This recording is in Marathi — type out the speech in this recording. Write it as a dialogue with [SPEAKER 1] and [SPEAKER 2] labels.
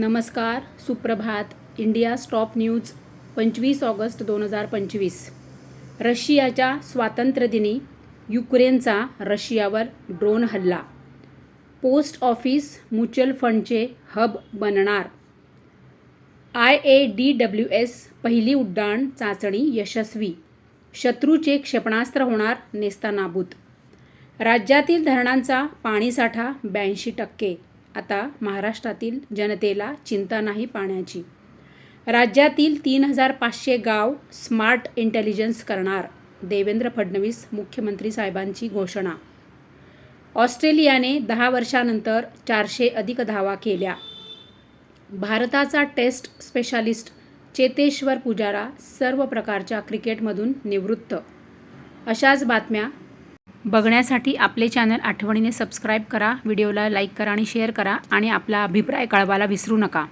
[SPEAKER 1] नमस्कार सुप्रभात. इंडिया स्टॉप न्यूज पंचवीस ऑगस्ट दोन हजार पंचवीस. रशियाच्या स्वातंत्र्यदिनी युक्रेनचा रशियावर ड्रोन हल्ला. पोस्ट ऑफिस म्युच्युअल फंडचे हब बनणार. I A D W S पहिली उड्डाण चाचणी यशस्वी. शत्रूचे क्षेपणास्त्र होणार नेस्तानाबूत. राज्यातील धरणांचा पाणीसाठा ब्याऐंशी टक्के. आता महाराष्ट्रातील जनतेला चिंता नाही पाण्याची. राज्यातील तीन हजार पाचशे गाव स्मार्ट इंटेलिजन्स करणार देवेंद्र फडणवीस मुख्यमंत्री साहेबांची घोषणा. ऑस्ट्रेलियाने दहा वर्षानंतर चारशे अधिक धावा केल्या. भारताचा टेस्ट स्पेशालिस्ट चेतेश्वर पुजारा सर्व प्रकारच्या क्रिकेटमधून निवृत्त. अशाच बातम्या बघण्यासाठी आपले चॅनल आठवणीने सबस्क्राईब करा व्हिडिओला लाईक करा आणि शेअर करा आणि आपला अभिप्राय कळवायला विसरू नका.